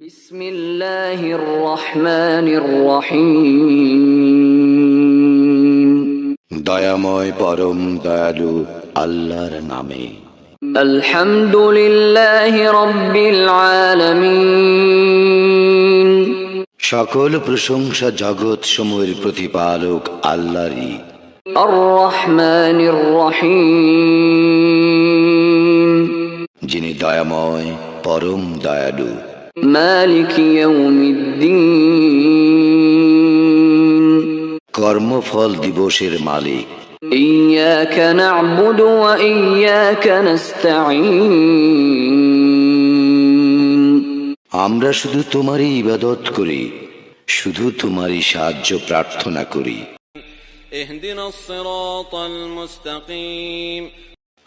بسم الله الرحمن الرحيم দয়াময় পরম দয়ালু আল্লাহর নামে الحمد لله رب العالمين সকল প্রশংসা জগৎ সমূহের প্রতিপালক আল্লাহরই الرحمن الرحيم যিনি দয়াময় পরম দয়ালু مالك يوم الدين কর্মফল দিবসের মালিক إياك نعبد وإياك نستعين আমরা শুধু তোমারই ইবাদত করি শুধু তোমারই সাহায্য প্রার্থনা করি اهدنا الصراط المستقيم